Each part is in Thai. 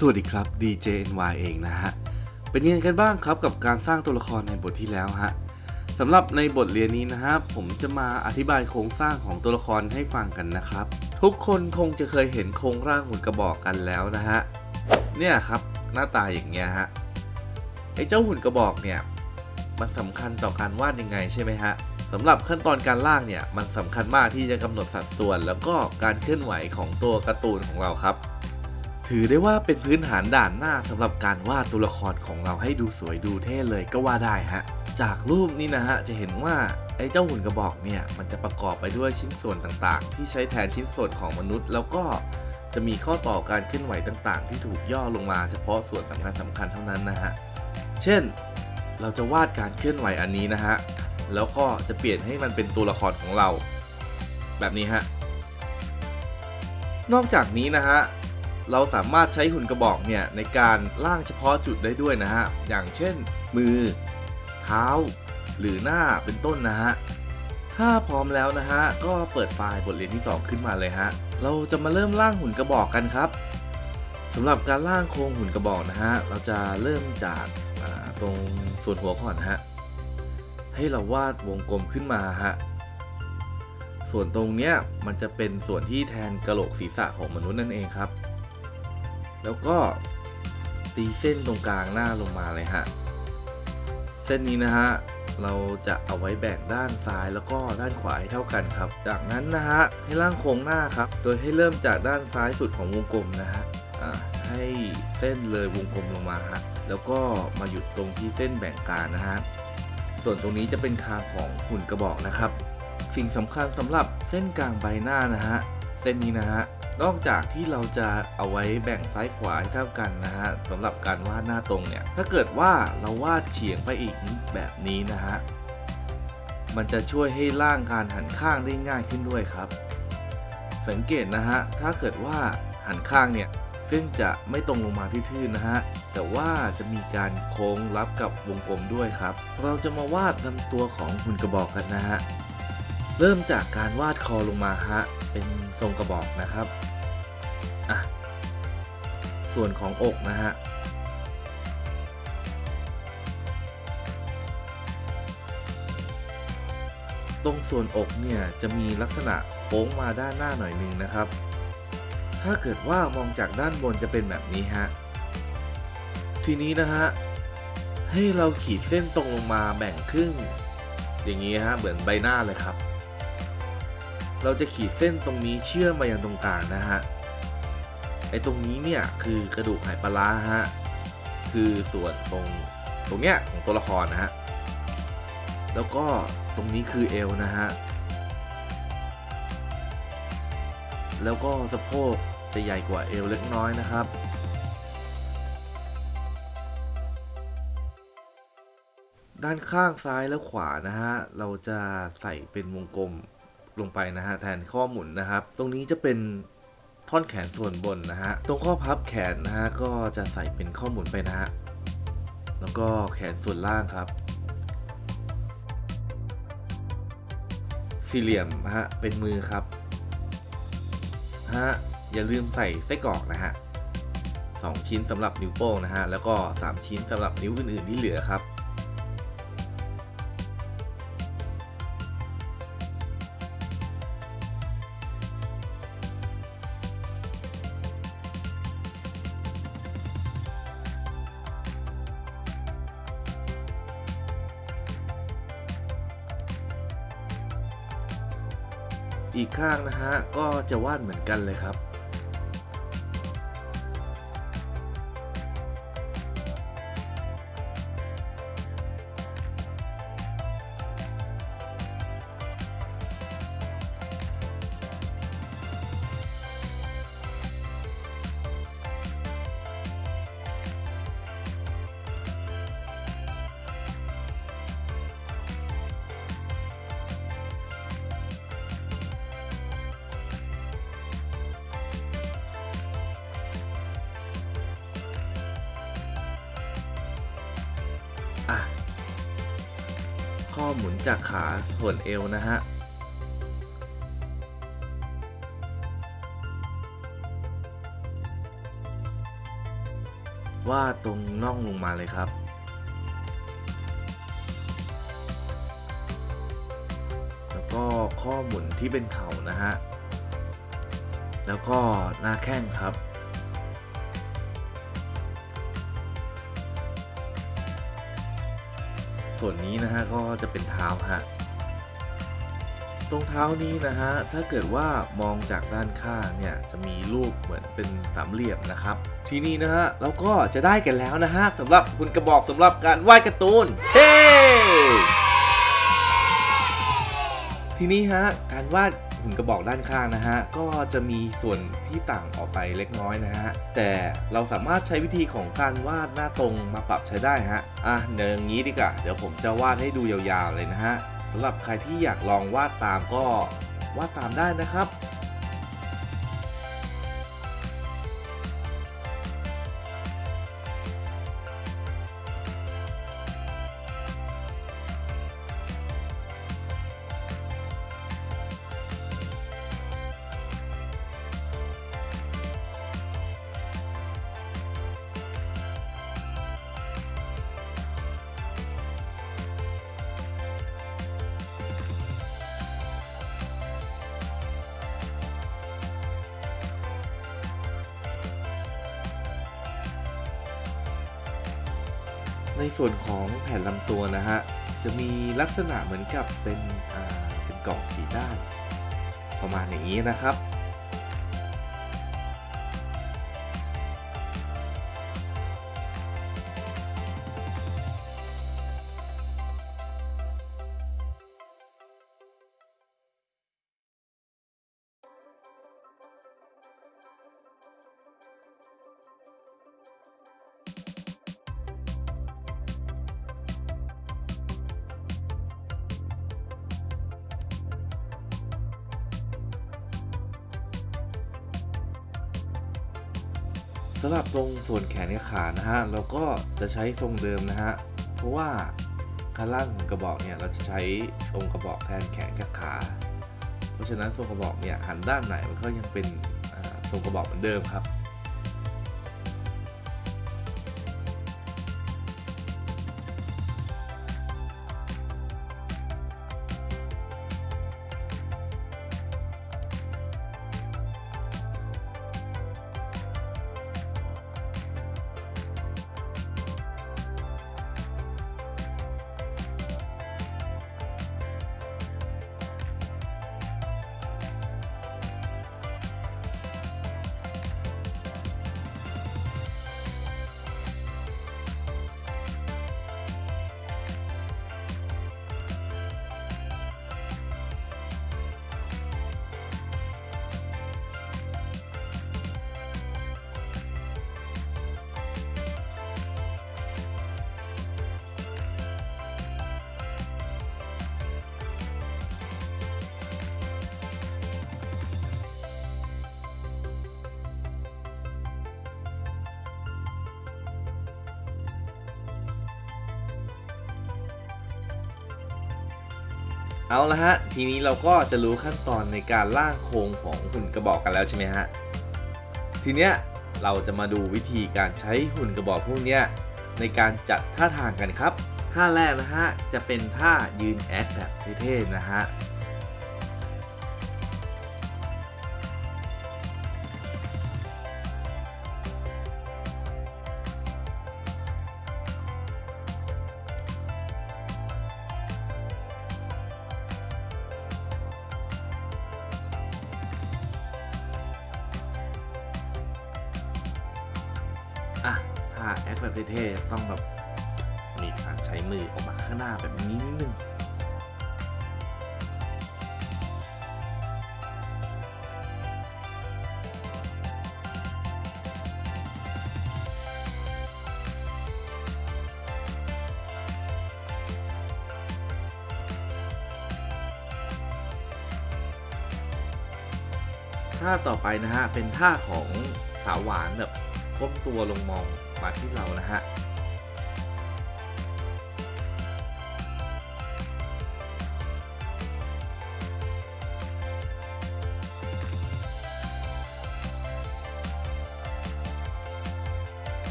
สวัสดีครับ DJNY เองนะฮะ เป็นยังไงกันบ้างครับกับการสร้างตัวละครในบทที่แล้วฮะสำหรับในบทเรียนนี้นะฮะผมจะมาอธิบายโครงสร้างของตัวละครให้ฟังกันนะครับ ทุกคนคงจะเคยเห็นโครงร่างหุ่นกระบอกกันแล้วนะฮะเนี่ยครับหน้าตาอย่างเงี้ยฮะไอ้เจ้าหุ่นกระบอกเนี่ยมันสำคัญต่อการวาดยังไงใช่ไหมฮะสำหรับขั้นตอนการล่างเนี่ยมันสำคัญมากที่จะกำหนดสัดส่วน แล้วก็การเคลื่อนไหวของตัวการ์ตูนของเราครับ ถือได้ว่าเป็นพื้นฐานด่านหน้าสำหรับการวาดตัวละครของเราให้ดูสวยดูเท่เลยก็ว่าได้ฮะ จากรูปนี้นะฮะจะเห็นว่าไอ้เจ้าหุ่นกระบอกเนี่ยมันจะประกอบไปด้วยชิ้นส่วนต่างๆ ที่ใช้แทนชิ้นส่วนของมนุษย์ แล้วก็จะมีข้อต่อการเคลื่อนไหวต่างๆ ที่ถูกย่อลงมาเฉพาะส่วนสำคัญสำคัญเท่านั้นนะฮะ เช่น เราจะวาดการเคลื่อนไหวอันนี้นะฮะ แล้วก็จะเปลี่ยนให้มันเป็นตัวละครของเรา แบบนี้ฮะ นอกจากนี้นะฮะ เราสามารถใช้หุ่นกระบอกเนี่ยในการล่างเฉพาะจุดได้ด้วยนะฮะ อย่างเช่น มือ เท้า หรือหน้าเป็นต้นนะฮะ ถ้าพร้อมแล้วนะฮะ ก็เปิดไฟล์บทเรียนที่ 2 ขึ้นมาเลยฮะ เราจะมาเริ่มล่างหุ่นกระบอกกันครับสำหรับการล่างโครงหุ่นกระบอกนะฮะ เราจะเริ่มจากาตรงส่วนหัวก่อนฮะ ให้เราวาดวงกลมขึ้นมาฮะส่วนตรงเนี้ยมันจะเป็นส่วนที่แทนกระโหลกศีรษะของมนุษย์นั่นเองครับ แล้วก็ตีเส้นตรงกลางหน้าลงมาเลยฮะ เส้นนี้นะฮะ เราจะเอาไว้แบ่งด้านซ้ายแล้วก็ด้านขวาให้เท่ากันครับ จากนั้นนะฮะให้ล่างโครงหน้าครับ โดยให้เริ่มจากด้านซ้ายสุดของวงกลมนะฮะให้เส้นเลยวงกลมลงมาฮะ แล้วก็มาหยุดตรงที่เส้นแบ่งกลางนะฮะ ส่วนตรงนี้จะเป็นคางของหุ่นกระบอกนะครับ สิ่งสำคัญสำหรับเส้นกลางใบหน้านะฮะ เส้นนี้นะฮะ นอกจากที่เราจะเอาไว้แบ่งซ้ายขวาให้เท่ากันนะฮะสำหรับการวาดหน้าตรงเนี่ย ถ้าเกิดว่าเราวาดเฉียงไปอีกแบบนี้นะฮะ มันจะช่วยให้ร่างการหันข้างได้ง่ายขึ้นด้วยครับ สังเกตนะฮะ ถ้าเกิดว่าหันข้างเนี่ยเส้นจะไม่ตรงลงมาที่ทื่นนะฮะ แต่ว่าจะมีการโค้งรับกับวงกลมด้วยครับ เราจะมาวาดลำตัวของหุ่นกระบอกกันนะฮะ เริ่มจากการวาดคอลงมาฮะ เป็นทรงกระบอกนะครับ อะ ส่วนของอกนะฮะ ตรงส่วนอกเนี่ยจะมีลักษณะโค้งมาด้านหน้าหน่อยหนึงนะครับ ถ้าเกิดว่ามองจากด้านบนจะเป็นแบบนี้ฮะ ทีนี้นะฮะ ให้เราขีดเส้นตรงลงมาแบ่งครึ่ง อย่างนี้ฮะ เหมือนใบหน้าเลยครับ เราจะขีดเส้นตรงนี้เชื่อมมายังตรงกลางนะฮะไอ้ตรงนี้เนี่ยคือกระดูกไหปลาร้าฮะคือส่วนตรงตรงเนี้ยของตัวละครนะฮะแล้วก็ตรงนี้คือเอวนะฮะแล้วก็สะโพกจะใหญ่กว่าเอวเล็กน้อยนะครับด้านข้างซ้ายและขวานะฮะ เราจะใส่เป็นวงกลม ลงไปนะฮะแทนข้อหมุนนะครับ ตรงนี้จะเป็นท่อนแขนส่วนบนนะฮะ ตรงข้อพับแขนนะฮะก็จะใส่เป็นข้อหมุนไปนะฮะ แล้วก็แขนส่วนล่างครับ สี่เหลี่ยมฮะเป็นมือครับฮะอย่าลืมใส่ไส้กรอกนะฮะสองชิ้นสำหรับนิ้วโป้งนะฮะ แล้วก็ 3 ชิ้นสำหรับนิ้วอื่นๆที่เหลือครับ อีกข้างนะฮะก็จะวาดเหมือนกันเลยครับ อะ ข้อหมุนจากขาส่วนเอวนะฮะว่าตรงน่องลงมาเลยครับ แล้วก็ข้อหมุนที่เป็นเข่านะฮะ แล้วก็หน้าแข้งครับ ส่วนนี้นะฮะก็จะเป็นเท้าฮะตรงเท้านี้นะฮะถ้าเกิดว่ามองจากด้านข้างเนี่ยจะมีรูปเหมือนเป็นสามเหลี่ยมนะครับ ทีนี้นะฮะเราก็จะได้กันแล้วนะฮะสำหรับคุณกระบอกสำหรับการวาดการ์ตูนเฮ้ทีนี้ฮะการวาดุ่นกระบอกด้านข้างนะฮะ ก็จะมีส่วนที่ต่างออกไปเล็กน้อยนะฮะ แต่เราสามารถใช้วิธีของการวาดหน้าตรงมาปรับใช้ได้ฮะ อะเดี๋ยวย่างนี้ดีกว่า เดี๋ยวผมจะวาดให้ดูยาวๆเลยนะฮะสำหรับใครที่อยากลองวาดตามก็วาดตามได้นะครับ ในส่วนของแผ่นลำตัวนะฮะ จะมีลักษณะเหมือนกับเป็นเป็นกล่องสีด้าน ประมาณอย่างนี้นะครับ สำหรับตรงส่วนแขนกับขานะฮะเราก็จะใช้ทรงเดิมนะฮะเพราะว่าข้างล่างของกระบอกเนี่ยเราจะใช้ทรงกระบอกแทนแขนกับขา เพราะฉะนั้นทรงกระบอกเนี่ยหันด้านไหนมันก็ยังเป็นทรงกระบอกเหมือนเดิมครับ เอาละฮะ ทีนี้เราก็จะรู้ขั้นตอนในการล่างโครงของหุ่นกระบอกกันแล้วใช่ไหมฮะ ทีเนี้ยเราจะมาดูวิธีการใช้หุ่นกระบอกพวกเนี้ยในการจัดท่าทางกันครับ ท่าแรกนะฮะ จะเป็นท่ายืนแอคแบบเท่ๆนะฮะ ถ้าแอคแบบเท่ๆต้องแบบมีการใช้มือออกมาข้างหน้าแบบนี้นิดนึงท่าต่อไปนะฮะ เป็นท่าของสาวหวานแบบก้มตัวลงมอง มาที่เรานะฮะ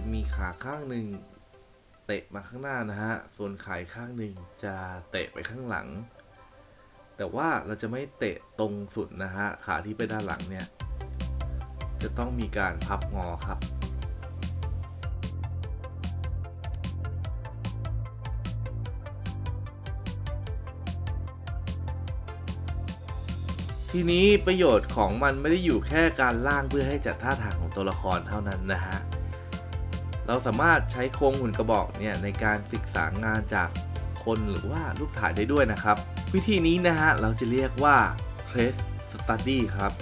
จะมีขาข้างหนึ่งเตะมาข้างหน้านะฮะ ส่วนขาข้างหนึ่งจะเตะไปข้างหลัง แต่ว่าเราจะไม่เตะตรงสุดนะฮะ ขาที่ไปด้านหลังเนี่ย จะต้องมีการพับงอครับทีนี้ประโยชน์ของมันไม่ได้อยู่แค่การล่างเพื่อให้จัดท่าทางของตัวละครเท่านั้นนะฮะ เราสามารถใช้โครงหุ่นกระบอกเนี่ยในการศึกษางานจากคนหรือว่ารูปถ่ายได้ด้วยนะครับ วิธีนี้นะฮะเราจะเรียกว่า trace study ครับ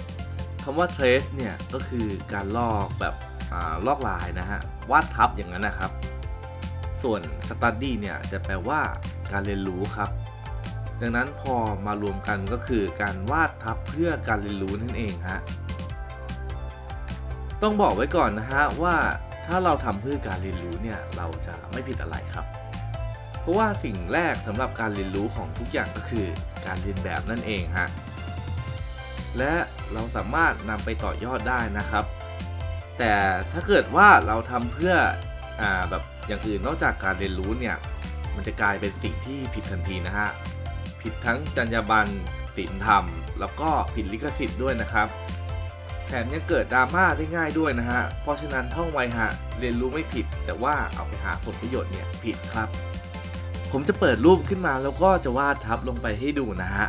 คำว่า trace เนี่ยก็คือการลอกแบบอาลอกลายนะฮะวาดทับอย่างนั้นนะครับ ส่วน study เนี่ยจะแปลว่าการเรียนรู้ครับ ดังนั้นพอมารวมกันก็คือการวาดทับเพื่อการเรียนรู้นั่นเองฮะต้องบอกไว้ก่อนนะฮะว่า ถ้าเราทำเพื่อการเรียนรู้เนี่ยเราจะไม่ผิดอะไรครับ เพราะว่าสิ่งแรกสำหรับการเรียนรู้ของทุกอย่างก็คือการเรียนแบบนั่นเองฮะและเราสามารถนำไปต่อยอดได้นะครับ แต่ถ้าเกิดว่าเราทำเพื่ออ่าแบบอย่างอื่นนอกจากการเรียนรู้เนี่ยมันจะกลายเป็นสิ่งที่ผิดทันทีนะฮะผิดทั้งจรรยาบรรณศีลธรรม แล้วก็ผิดลิขสิทธิ์ด้วยนะครับ แถมยังเกิดดราม่าได้ง่ายด้วยนะฮะ เพราะฉะนั้นท่องไวฮะ เรียนรู้ไม่ผิด แต่ว่าเอาไปหาผลประโยชน์เนี่ยผิดครับ ผมจะเปิดรูปขึ้นมาแล้วก็จะวาดทับลงไปให้ดูนะฮะ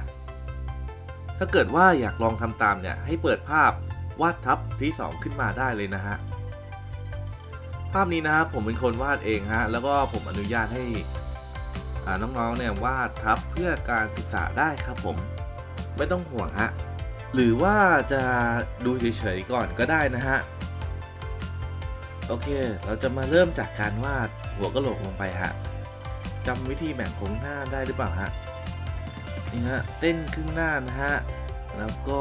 ถ้าเกิดว่าอยากลองทำตามเนี่ยให้เปิดภาพวาดทับที่ 2 ขึ้นมาได้เลยนะฮะ ภาพนี้นะครับผมเป็นคนวาดเองฮะ แล้วก็ผมอนุญาตให้น้องๆเนี่ยวาดทับเพื่อการศึกษาได้ครับผม ไม่ต้องห่วงฮะ หรือว่าจะดูเฉยๆก่อนก็ได้นะฮะ โอเค เราจะมาเริ่มจากการวาดหัวกะโหลกลงไปฮะจำวิธีแบ่งโครงหน้าได้หรือเปล่าฮะ นี่ฮะเส้นครึ่งหน้านะฮะ แล้วก็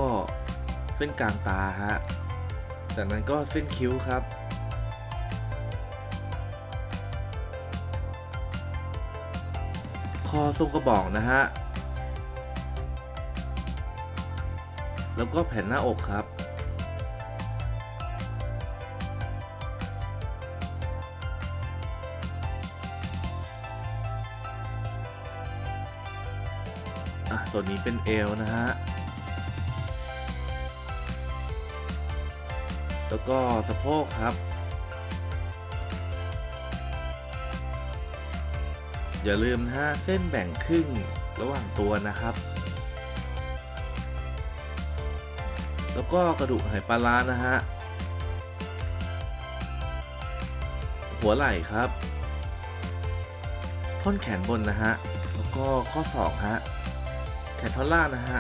เส้นกลางตาฮะ จากนั้นก็เส้นคิ้วครับคอทรงกระบอกนะฮะ แล้วก็แผ่นหน้าอกครับ อะตัวนี้เป็นเอวนะฮะ แล้วก็สะโพกครับ อย่าลืมนะฮะเส้นแบ่งครึ่งระหว่างตัวนะครับ ก็กระดูกไหปลาร้านะฮะ หัวไหล่ครับ ท่อนแขนบนนะฮะ แล้วก็ข้อศอกฮะ แขนท่อนล่างนะฮะ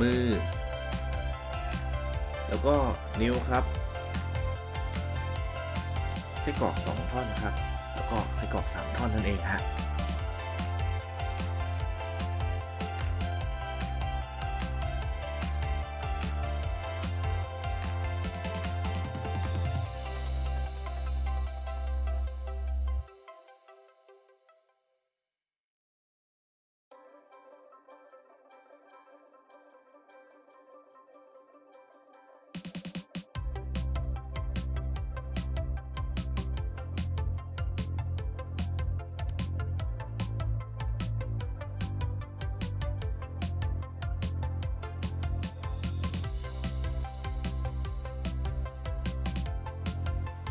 มือ แล้วก็นิ้วครับไส้กรอก 2 ท่อนครับ แล้วก็ไส้กรอก 3 ท่อนนั่นเองฮะ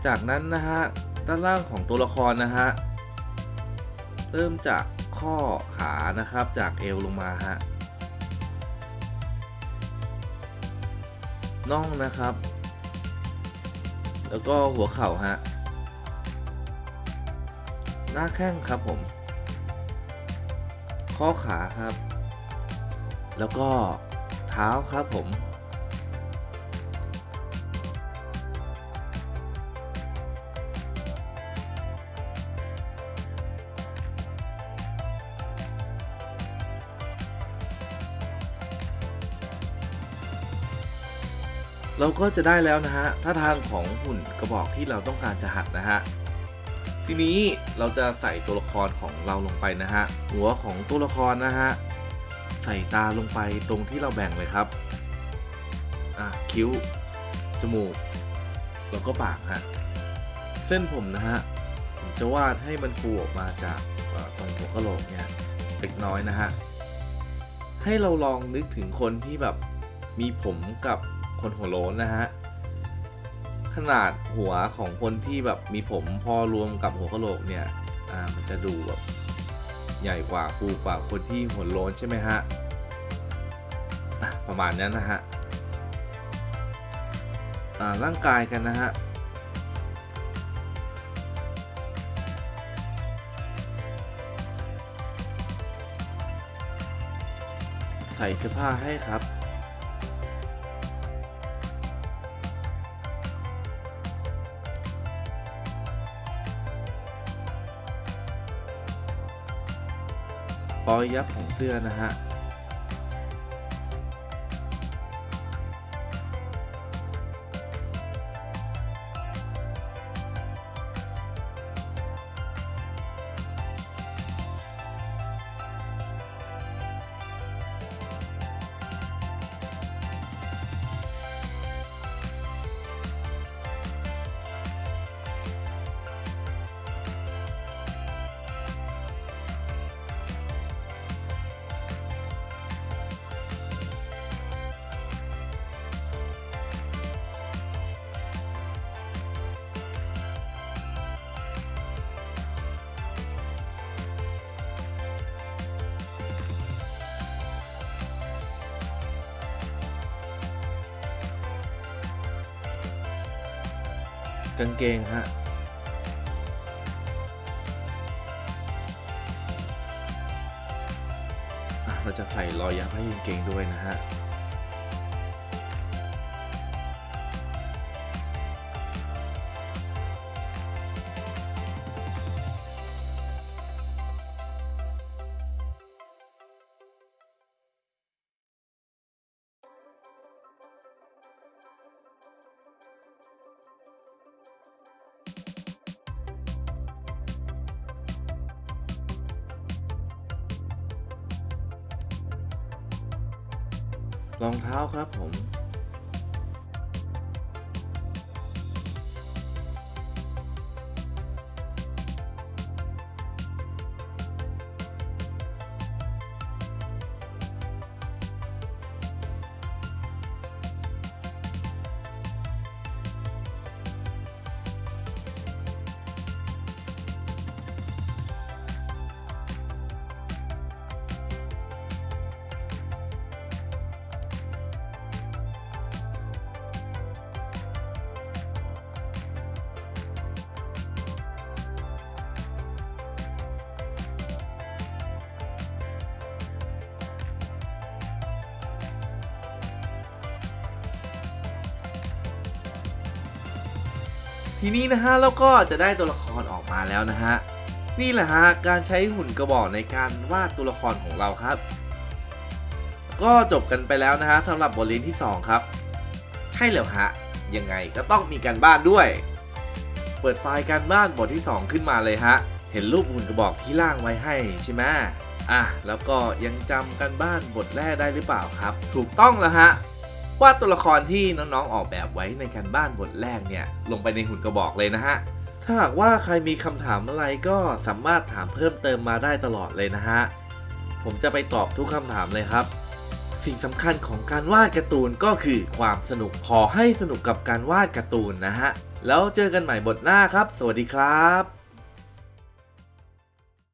จากนั้นนะฮะด้านล่างของตัวละครนะฮะเริ่มจากข้อขานะครับจากเอวลงมาฮะน่องนะครับ แล้วก็หัวเข่าฮะหน้าแข้งครับผม ข้อขาครับ แล้วก็เท้าครับผม เราก็จะได้แล้วนะฮะท่าทางของหุ่นกระบอกที่เราต้องการจะหัดนะฮะทีนี้เราจะใส่ตัวละครของเราลงไปนะฮะหัวของตัวละครนะฮะใส่ตาลงไปตรงที่เราแบ่งเลยครับอะคิ้ว จมูก แล้วก็ปากฮะเส้นผมนะฮะผมจะวาดให้มันฟูออกมาจากเอ่อตรงหัวกะโหลกเนี่ยเล็กน้อยนะฮะให้เราลองนึกถึงคนที่แบบมีผมกับ คนหัวโล้นนะฮะ ขนาดหัวของคนที่แบบมีผมพอรวมกับหัวกะโหลกเนี่ย อ่า มันจะดูแบบใหญ่กว่าฟูกว่าคนที่หัวโล้นใช่ไหมฮะ ประมาณนั้นนะฮะร่างกายกันนะฮะใส่เสื้อผ้าให้ครับ อยยับของเสื้อนะฮะ กางเกงฮะเราจะใส่รอยยับให้กางเกงด้วยนะฮะ รองเท้าครับผม ทีนี้นะฮะแล้วก็จะได้ตัวละครออกมาแล้วนะฮะนี่แหละฮะการใช้หุ่นกระบอกในการวาดตัวละครของเราครับ ก็จบกันไปแล้วนะฮะสำหรับบทเรียนที่ 2 ครับ ใช่แล้วฮะยังไงก็ต้องมีการบ้านด้วย เปิดไฟล์การบ้านบทที่ 2 ขึ้นมาเลยฮะเห็นรูปหุ่นกระบอกที่ล่างไว้ให้ใช่ไหมอะแล้วก็ยังจำกันบ้านบทแรกได้หรือเปล่าครับ ถูกต้องแล้วฮะ วาดตัวละครที่น้องๆออกแบบไว้ในการบ้านบทแรกเนี่ย ลงไปในหุ่นกระบอกเลยนะฮะ ถ้าหากว่าใครมีคำถามอะไรก็สามารถถามเพิ่มเติมมาได้ตลอดเลยนะฮะ ผมจะไปตอบทุกคำถามเลยครับ สิ่งสำคัญของการวาดการ์ตูนก็คือความสนุกขอให้สนุกกับการวาดการ์ตูนนะฮะ แล้วเจอกันใหม่บทหน้าครับ สวัสดีครับ